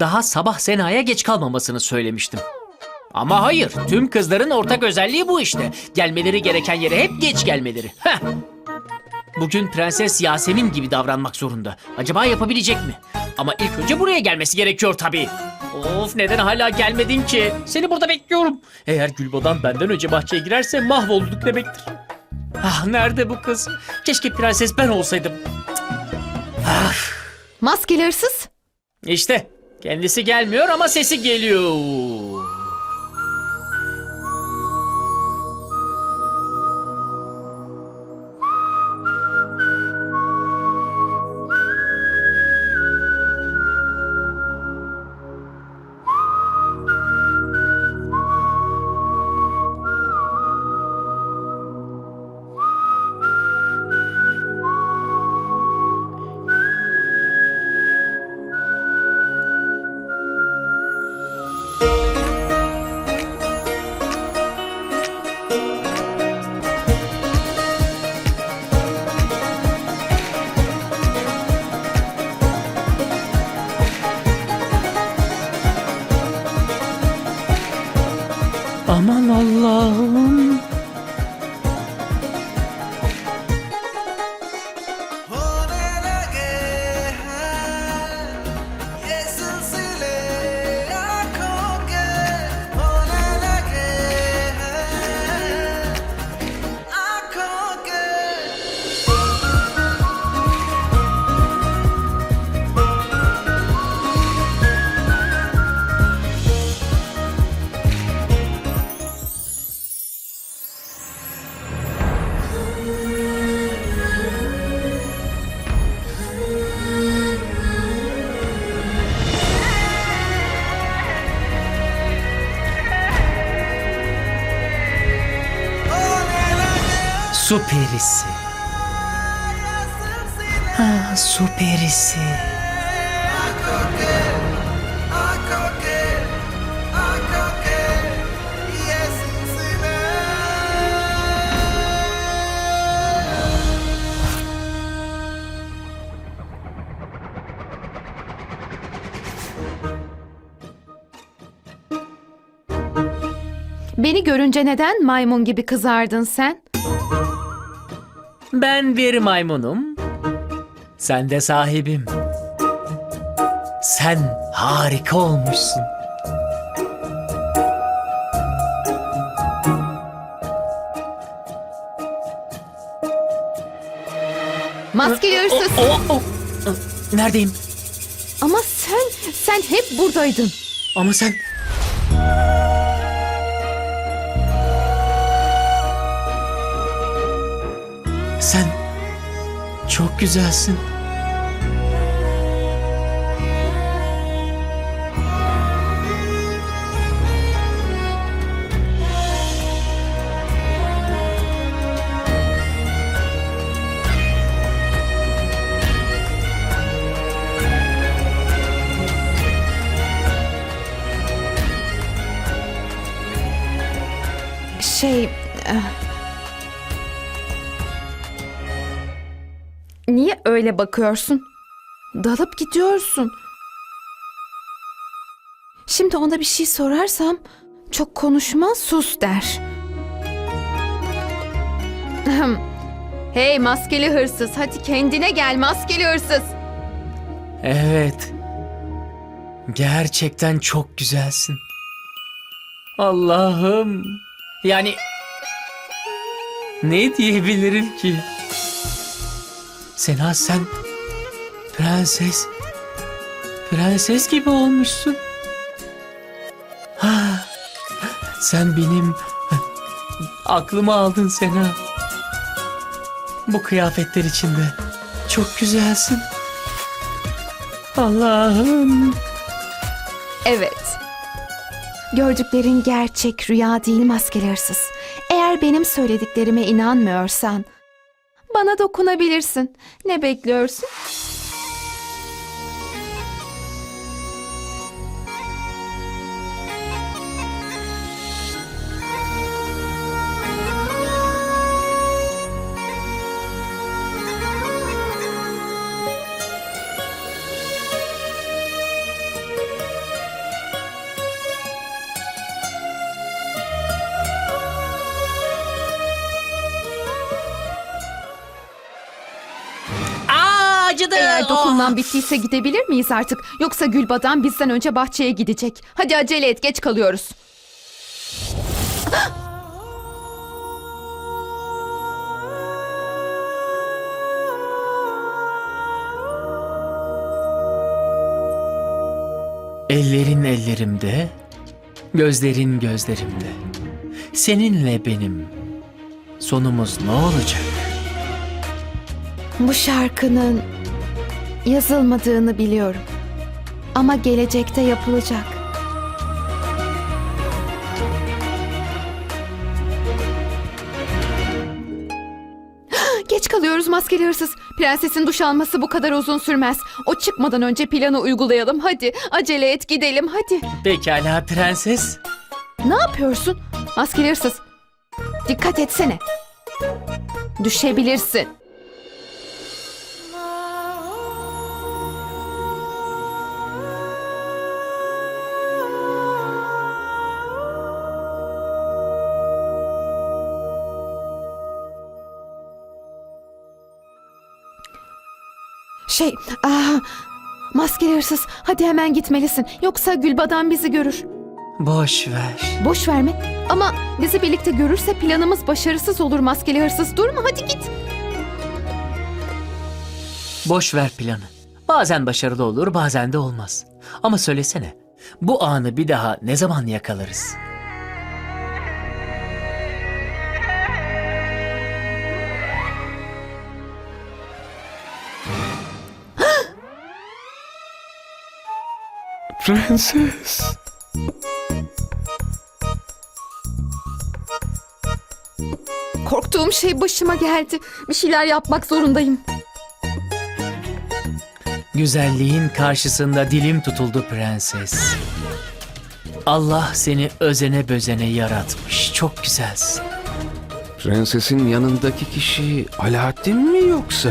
Daha sabah Sena'ya geç kalmamasını söylemiştim. Ama hayır, tüm kızların ortak özelliği bu işte. Gelmeleri gereken yere hep geç gelmeleri. Heh. Bugün Prenses Yasemin gibi davranmak zorunda. Acaba yapabilecek mi? Ama ilk önce buraya gelmesi gerekiyor tabii. Of neden hala gelmedin ki? Seni burada bekliyorum. Eğer Gülbodan benden önce bahçeye girerse mahvolduk demektir. Ah nerede bu kız? Keşke prenses ben olsaydım. Maskeli hırsız. İşte kendisi gelmiyor ama sesi geliyor. Aman Allah'ım. Su perisi. Ha, su perisi. Beni görünce neden maymun gibi kızardın sen? Ben bir maymunum. Sen de sahibim. Sen harika olmuşsun. Maskeli hırsız. Neredeyim? Ama sen, sen hep buradaydın. Ama. Sen çok güzelsin. Şey... Niye öyle bakıyorsun? Dalıp gidiyorsun. Şimdi ona bir şey sorarsam çok konuşma sus der. Hey maskeli hırsız hadi kendine gel maskeli hırsız. Evet. Gerçekten çok güzelsin. Allah'ım. Yani ne diyebilirim ki? Sena sen prenses prenses gibi olmuşsun. Ha, sen benim aklımı aldın Sena. Bu kıyafetler içinde çok güzelsin. Allah'ım. Evet. Gördüklerin gerçek rüya değil maskeli hırsız. Eğer benim söylediklerime inanmıyorsan bana dokunabilirsin. Ne bekliyorsun? Eğer dokunman bittiyse gidebilir miyiz artık? Yoksa Gülbadan bizden önce bahçeye gidecek. Hadi acele et geç kalıyoruz. Ellerin ellerimde, gözlerin gözlerimde. Seninle benim sonumuz ne olacak? Bu şarkının yazılmadığını biliyorum. Ama gelecekte yapılacak. Geç kalıyoruz maskeli hırsız. Prensesin duş alması bu kadar uzun sürmez. O çıkmadan önce planı uygulayalım. Hadi acele et gidelim hadi. Pekala prenses. Ne yapıyorsun? Maskeli hırsız. Dikkat etsene. Düşebilirsin. Şey, aa, maskeli hırsız hadi hemen gitmelisin. Yoksa Gülbadan bizi görür. Boş ver. Boş verme. Ama bizi birlikte görürse planımız başarısız olur maskeli hırsız. Durma hadi git. Boş ver planı. Bazen başarılı olur, bazen de olmaz. Ama söylesene, bu anı bir daha ne zaman yakalarız? Prenses. Korktuğum şey başıma geldi. Bir şeyler yapmak zorundayım. Güzelliğin karşısında dilim tutuldu prenses. Allah seni özene bözene yaratmış. Çok güzelsin. Prensesin yanındaki kişi Alaaddin mi yoksa?